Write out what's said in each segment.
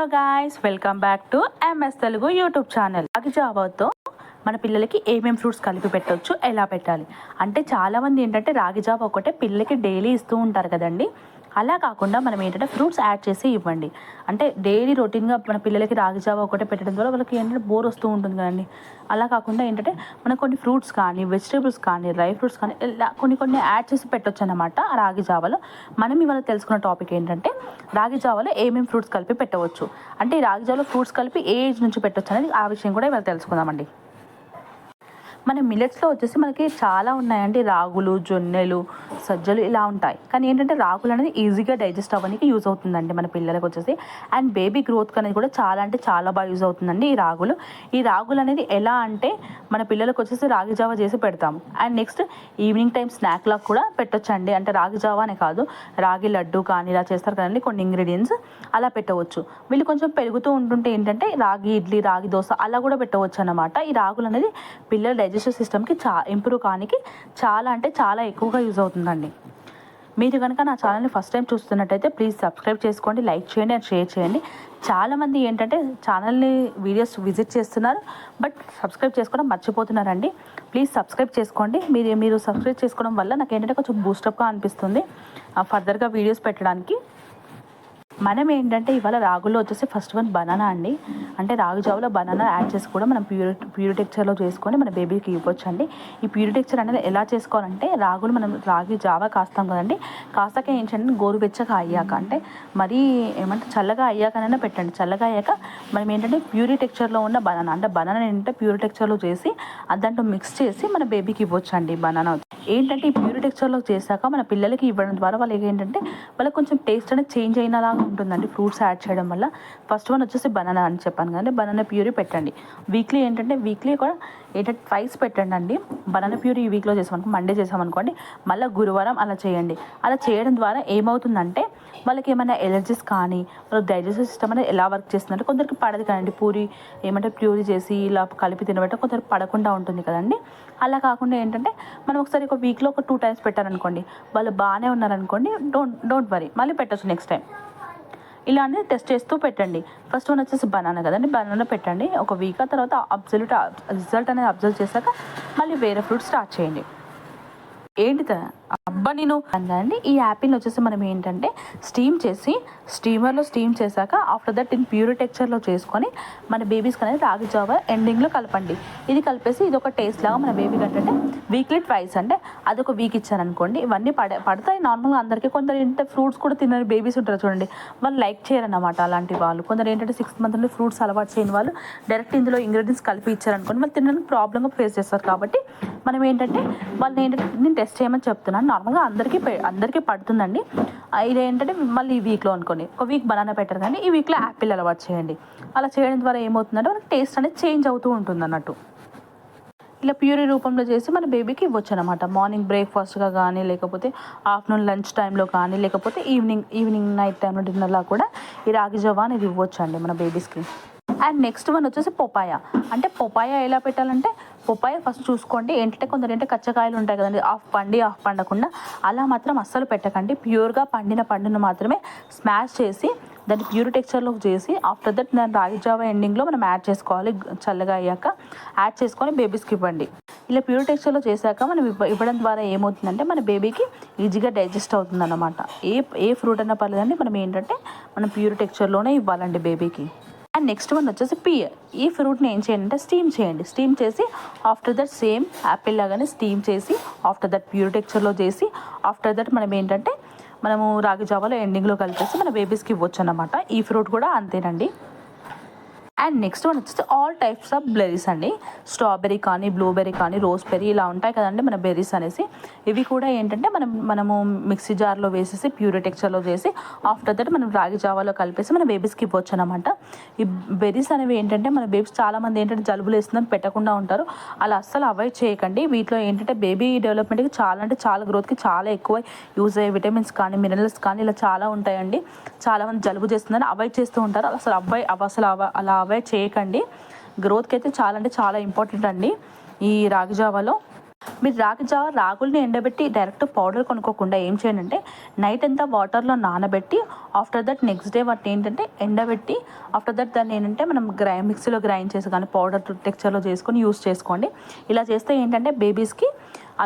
Hello guys welcome back to MS Telugu YouTube channel ragi జావాతో మన పిల్లలకి ఏమేం fruits కలిపి పెట్టవచ్చు ఎలా పెట్టాలి? అంటే చాలామంది ఏంటంటే రాగి జావ ఒకటే పిల్లలకి డైలీ ఇస్తూ ఉంటారు కదండి. అలా కాకుండా మనం ఏంటంటే ఫ్రూట్స్ యాడ్ చేసి ఇవ్వండి. అంటే డైలీ రొటీన్గా మన పిల్లలకి రాగి జావ ఒకటే పెట్టడం ద్వారా వాళ్ళకి ఏంటంటే బోర్ వస్తూ ఉంటుంది కదండి. అలా కాకుండా ఏంటంటే మనం కొన్ని ఫ్రూట్స్ కానీ వెజిటేబుల్స్ కానీ డ్రై ఫ్రూట్స్ కానీ ఇలా కొన్ని కొన్ని యాడ్ చేసి పెట్టొచ్చు అనమాట ఆ రాగి జావాలో. మనం ఇవాళ తెలుసుకున్న టాపిక్ ఏంటంటే రాగి జావలో ఏమేమి ఫ్రూట్స్ కలిపి పెట్టవచ్చు. అంటే ఈ రాగి జావలో ఫ్రూట్స్ కలిపి ఏ ఏజ్ నుంచి పెట్టవచ్చు అనేది ఆ విషయం కూడా ఇవాళ తెలుసుకుందామండి. మన మిల్లెట్స్లో వచ్చేసి మనకి చాలా ఉన్నాయండి. రాగులు జొన్నెలు సజ్జలు ఇలా ఉంటాయి. కానీ ఏంటంటే రాగులు అనేది ఈజీగా డైజెస్ట్ అవ్వడానికి యూజ్ అవుతుందండి మన పిల్లలకు వచ్చేసి. అండ్ బేబీ గ్రోత్ అనేది కూడా చాలా అంటే చాలా బాగా యూజ్ అవుతుందండి ఈ రాగులు. ఈ రాగులు అనేది ఎలా అంటే మన పిల్లలకు వచ్చేసి రాగి జావ చేసి పెడతాము. And next evening time snack లాగా కూడా పెట్టొచ్చండి. అంటే రాగి జావ అనే కాదు రాగి లడ్డు కానీ ఇలా చేస్తారు కదండి కొన్ని ఇంగ్రీడియంట్స్ అలా పెట్టవచ్చు. వీళ్ళు కొంచెం పెరుగుతూ ఉంటుంటే ఏంటంటే రాగి ఇడ్లీ రాగి దోశ అలా కూడా పెట్టవచ్చు అన్నమాట ఈ రాగులు అనేది డైజెస్ట్ డైజెస్టివ్ సిస్టమ్కి చా ఇంప్రూవ్ కానికి చాలా అంటే చాలా ఎక్కువగా యూజ్ అవుతుందండి. మీరు కనుక నా ఛానల్ని ఫస్ట్ టైం చూస్తున్నట్టయితే ప్లీజ్ సబ్స్క్రైబ్ చేసుకోండి లైక్ చేయండి అండ్ షేర్ చేయండి. చాలామంది ఏంటంటే ఛానల్ని వీడియోస్ విజిట్ చేస్తున్నారు బట్ సబ్స్క్రైబ్ చేసుకోవడం మర్చిపోతున్నారండి. ప్లీజ్ సబ్స్క్రైబ్ చేసుకోండి. మీరు మీరు సబ్స్క్రైబ్ చేసుకోవడం వల్ల నాకు ఏంటంటే కొంచెం బూస్టప్గా అనిపిస్తుంది. ఫర్దర్గా వీడియోస్ పెట్టడానికి. మనం ఏంటంటే ఇవాళ రాగుల్లో వచ్చేసి ఫస్ట్ వన్ బనానా అండి. అంటే రాగి జావలో బనానా యాడ్ చేసి కూడా మనం ప్యూరి ప్యూరి టెక్చర్లో చేసుకొని మన బేబీకి ఇవ్వచ్చు అండి ఈ ప్యూరి టెక్చర్ అనేది ఎలా చేసుకోవాలంటే రాగులు మనం రాగి జావా కాస్తాం కదండి. కాస్తాక ఏంటంటే గోరువెచ్చగా అయ్యాక అంటే మరీ ఏమంటే చల్లగా అయ్యాకనైనా పెట్టండి. చల్లగా అయ్యాక మనం ఏంటంటే ప్యూరి టెక్చర్లో ఉన్న బనానా అంటే బనానా ఏంటంటే ప్యూరి టెక్చర్లో చేసి దాంట్లో మిక్స్ చేసి మన బేబీకి ఇవ్వచ్చు అండి బనానా ఏంటంటే ఈ ప్యూరి టెక్చర్లో చేశాక మన పిల్లలకి ఇవ్వడం ద్వారా వాళ్ళకి ఏంటంటే వాళ్ళకి కొంచెం టేస్ట్ అనేది చేంజ్ అయినలాగా ఉంటుందండి ఫ్రూట్స్ యాడ్ చేయడం వల్ల. ఫస్ట్ వన్ వచ్చేసి బనానా అని చెప్పాను కానీ బనానా ప్యూరీ పెట్టండి. వీక్లీ ఏంటంటే వీక్లీ కూడా ఏంటంటే ట్వైస్ పెట్టండి అండి బనానా ప్యూరీ ఈ వీక్లో చేసామనుకో మండే చేసామనుకోండి మళ్ళీ గురువారం అలా చేయండి. అలా చేయడం ద్వారా ఏమవుతుందంటే వాళ్ళకి ఏమైనా ఎలర్జీస్ కానీ వాళ్ళ డైజెస్టివ్ సిస్టమ్ అనేది ఎలా వర్క్ చేస్తుందంటే కొందరికి పడదు కదండి. పూరి ఏమంటే ప్యూరీ చేసి ఇలా కలిపి తినబెట్ట కొందరు పడకుండా ఉంటుంది కదండి. అలా కాకుండా ఏంటంటే మనం ఒకసారి ఒక వీక్లో ఒక టూ టైమ్స్ పెట్టారనుకోండి వాళ్ళు బాగానే ఉన్నారనుకోండి డోంట్ డోంట్ వరీ మళ్ళీ పెట్టచ్చు నెక్స్ట్ టైం ఇలా అనేది టెస్ట్ చేస్తూ పెట్టండి. ఫస్ట్ వన్ వచ్చేసి బనానా కదండి బనానా పెట్టండి. ఒక వీక్ ఆ తర్వాత అబ్జల్యూట్ రిజల్ట్ అనేది అబ్జర్వ్ చేశాక మళ్ళీ వేరే ఫ్రూట్ స్టార్ట్ చేయండి. ఏంటిద? అబ్బా నేను అండి ఈ యాపిల్ వచ్చేసి మనం ఏంటంటే స్టీమ్ చేసి స్టీమర్లో స్టీమ్ చేశాక ఆఫ్టర్ దట్ ఇన్ ప్యూర్ టెక్చర్లో చేసుకొని మన బేబీస్కి అనేది రాగి జావ ఎండింగ్లో కలపండి. ఇది కలిపేసి ఇది ఒక టేస్ట్ లాగా మన బేబీకి అంటే వీక్లీ ట్వైస్ అంటే అదొక వీక్ ఇచ్చారనుకోండి ఇవన్నీ పడ పడతాయి. నార్మల్గా అందరికీ కొందరు ఏంటంటే ఫ్రూట్స్ కూడా తినని బేబీస్ ఉంటారు చూడండి. వాళ్ళు లైక్ చేయరన్నమాట అలాంటి వాళ్ళు. కొందరు ఏంటంటే సిక్స్ మంత్ నుండి ఫ్రూట్స్ అలవాటు చేయని వాళ్ళు డైరెక్ట్ ఇందులో ఇంగ్రీడియంట్స్ కలిపి ఇచ్చారనుకోండి వాళ్ళు తినడానికి ప్రాబ్లంగా ఫేస్ చేస్తారు. కాబట్టి మనం ఏంటంటే వాళ్ళని ఏంటంటే టెస్ట్ చేయమని చెప్తున్నాను. నార్మల్గా అందరికీ అందరికీ పడుతుందండి. ఇదేంటంటే మళ్ళీ ఈ వీక్లో అనుకోండి. ఒక వీక్ బనానా పెట్టారు కానీ ఈ వీక్లో యాపిల్ అలవాటు చేయండి. అలా చేయడం ద్వారా ఏమవుతుందంటే వాళ్ళకి టేస్ట్ అనేది చేంజ్ అవుతూ ఉంటుంది అన్నట్టు ఇలా ప్యూరీ రూపంలో చేసి మన బేబీకి ఇవ్వచ్చు అనమాట మార్నింగ్ బ్రేక్ఫాస్ట్గా కానీ లేకపోతే ఆఫ్టర్నూన్ లంచ్ టైంలో కానీ లేకపోతే ఈవినింగ్ ఈవినింగ్ నైట్ టైంలో డిన్నర్లా కూడా ఈ రాగి జవా అనేది ఇవ్వచ్చు అండి మన బేబీస్కి అండ్ నెక్స్ట్ వన్ వచ్చేసి పొపాయ అంటే పొపాయ ఎలా పెట్టాలంటే పొపాయ ఫస్ట్ చూసుకోండి. ఏంటంటే కొందరు ఏంటంటే కచ్చకాయలు ఉంటాయి కదండి ఆఫ్ పండి ఆఫ్ పండకుండా. అలా మాత్రం అస్సలు పెట్టకండి. ప్యూర్గా పండిన పండును మాత్రమే స్మాష్ చేసి దాన్ని ప్యూర్ టెక్స్చర్లో చేసి ఆఫ్టర్ దట్ దాని రాగి జావా ఎండింగ్లో మనం యాడ్ చేసుకోవాలి. చల్లగా అయ్యాక యాడ్ చేసుకొని బేబీస్కి ఇవ్వండి. ఇలా ప్యూర్ టెక్స్చర్లో చేశాక మనం ఇవ్వడం ద్వారా ఏమవుతుందంటే మన బేబీకి ఈజీగా డైజెస్ట్ అవుతుంది అనమాట ఏ ఏ ఫ్రూట్ అయినా పర్లేదండి. మనం ఏంటంటే మనం ప్యూర్ టెక్స్చర్లోనే ఇవ్వాలండి బేబీకి. అండ్ నెక్స్ట్ వన్ వచ్చేసి పియర్ ఈ ఫ్రూట్ని ఏం చేయండి అంటే స్టీమ్ చేయండి. స్టీమ్ చేసి ఆఫ్టర్ దట్ సేమ్ యాపిల్ లాగానే స్టీమ్ చేసి ఆఫ్టర్ దట్ ప్యూర్ టెక్చర్లో చేసి ఆఫ్టర్ దట్ మనం ఏంటంటే మనము రాగి జావాలో ఎండింగ్లో కలిపేసి మన బేబీస్కి ఇవ్వచ్చు అన్నమాట ఈ ఫ్రూట్ కూడా అంతేనండి. అండ్ నెక్స్ట్ వన్ వచ్చేసి ఆల్ టైప్స్ ఆఫ్ బెర్రీస్ అండి. స్ట్రాబెర్రీ కానీ బ్లూబెర్రీ కానీ రోస్బెర్రీ ఇలా ఉంటాయి కదండి మన బెర్రీస్ అనేసి. ఇవి కూడా ఏంటంటే మనం మనము మిక్సీ జార్లో వేసేసి ప్యూరీ టెక్చర్లో చేసి ఆఫ్టర్ దట్ మనం రాగి జావాలో కలిపేసి మన బేబీస్కి ఇవ్వచ్చు అనమాట ఈ బెర్రీస్ అనేవి ఏంటంటే మన బేబీస్ చాలామంది ఏంటంటే జలుబులు వేస్తుందని పెట్టకుండా ఉంటారు. అలా అస్సలు అవాయిడ్ చేయకండి. వీటిలో ఏంటంటే బేబీ డెవలప్మెంట్కి చాలా అంటే చాలా గ్రోత్కి చాలా ఎక్కువ యూజ్ అయ్యే విటమిన్స్ కానీ మినరల్స్ కానీ ఇలా చాలా ఉంటాయండి. చాలామంది జలుబు చేస్తుందని అవాయిడ్ చేస్తూ ఉంటారు. అసలు అబ్బాయి అసలు అలా అవాయిడ్ చేయకండి. గ్రోత్కి అయితే చాలా అంటే చాలా ఇంపార్టెంట్ అండి ఈ రాగి జావాలో. మీరు రాగి జావ రాగుల్ని ఎండబెట్టి డైరెక్ట్ పౌడర్ కొనుక్కోకుండా ఏం చేయండి అంటే నైట్ అంతా వాటర్లో నానబెట్టి ఆఫ్టర్ దట్ నెక్స్ట్ డే వాటిని ఏంటంటే ఎండబెట్టి ఆఫ్టర్ దట్ దాన్ని ఏంటంటే మనం గ్రై మిక్సీలో గ్రైండ్ చేసి కానీ పౌడర్ టెక్చర్లో చేసుకొని యూస్ చేసుకోండి. ఇలా చేస్తే ఏంటంటే బేబీస్కి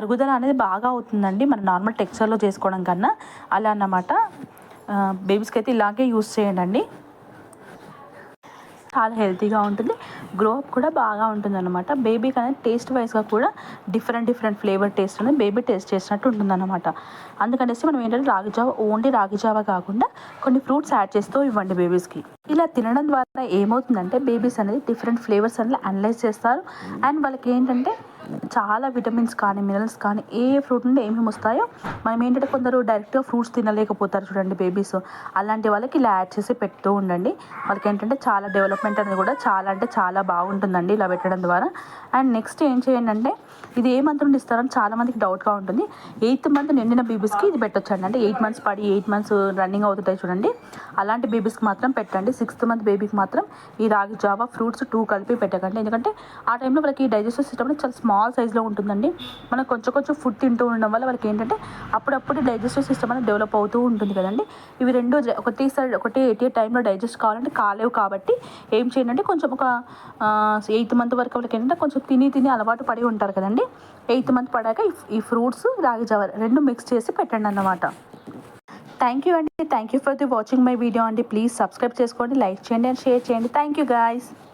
అరుగుదల అనేది బాగా అవుతుందండి. మన నార్మల్ టెక్చర్లో చేసుకోవడం కన్నా. అలా అన్నమాట. బేబీస్కి అయితే ఇలాగే యూస్ చేయండి చాలా హెల్తీగా ఉంటుంది. గ్రో అప్ కూడా బాగా ఉంటుంది అనమాట బేబీకి అనేది టేస్ట్ వైజ్గా కూడా డిఫరెంట్ డిఫరెంట్ ఫ్లేవర్ టేస్ట్ అనేది బేబీ టేస్ట్ చేసినట్టు ఉంటుంది అనమాట అందుకనేసి మనం ఏంటంటే రాగి జావ ఓన్లీ రాగి జావ కాకుండా కొన్ని ఫ్రూట్స్ యాడ్ చేస్తూ ఇవ్వండి బేబీస్కి ఇలా తినడం ద్వారా ఏమవుతుందంటే బేబీస్ అనేది డిఫరెంట్ ఫ్లేవర్స్ అనేది అనలైజ్ చేస్తారు. అండ్ వాళ్ళకి ఏంటంటే చాలా విటమిన్స్ కానీ మినరల్స్ కానీ ఏ ఫ్రూట్ నుండి ఏమేమి వస్తాయో మనం ఏంటంటే కొందరు డైరెక్ట్గా ఫ్రూట్స్ తినలేకపోతారు చూడండి బేబీస్ అలాంటి వాళ్ళకి ఇలా యాడ్ చేసి పెడుతూ ఉండండి. వాళ్ళకి ఏంటంటే చాలా డెవలప్మెంట్ అనేది కూడా చాలా అంటే చాలా బాగుంటుందండి ఇలా పెట్టడం ద్వారా. అండ్ నెక్స్ట్ ఏం చేయండి అంటే ఇది ఏ మంత్ నుండి ఇస్తారని చాలా మందికి డౌట్గా ఉంటుంది. ఎయిత్ మంత్ నిండిన బేబీస్కి ఇది పెట్టొచ్చండి. అంటే ఎయిట్ మంత్స్ పడి ఎయిట్ మంత్స్ రన్నింగ్ అవుతుంటాయి చూడండి. అలాంటి బేబీస్కి మాత్రం పెట్టండి. సిక్స్త్ మంత్ బేబీకి మాత్రం ఈ రాగి జావా ఫ్రూట్స్ టూ కలిపి పెట్టకండి. ఎందుకంటే ఆ టైంలో వాళ్ళకి డైజెస్టివ్ సిస్టమ్ చాలా స్మాల్ ఫేజ్లో ఉంటుందండి. మనం కొంచెం కొంచెం ఫుడ్ తింటూ ఉండడం వల్ల వాళ్ళకి ఏంటంటే అప్పుడప్పుడు డైజెస్టివ్ సిస్టమ్ అనేది డెవలప్ అవుతూ ఉంటుంది కదండి. ఇవి రెండు ఒకటేసారి ఒకటే ఎయిటీ టైంలో డైజెస్ట్ కావాలంటే కాలేవు కాబట్టి ఏం చేయండి అంటే కొంచెం ఒక ఎయిత్ మంత్ వరకు వాళ్ళకి ఏంటంటే కొంచెం తిని తిని అలవాటు పడి ఉంటారు కదండి. ఎయిత్ మంత్ పడాక ఈ- ఈ ఫ్రూట్స్ రాగి జావ రెండు మిక్స్ చేసి పెట్టండి అన్నమాట. థ్యాంక్ యూ అండి. Thank you for the watching my video అండి. ప్లీజ్ సబ్స్క్రైబ్ చేసుకోండి లైక్ చేయండి అండ్ షేర్ చేయండి. Thank you guys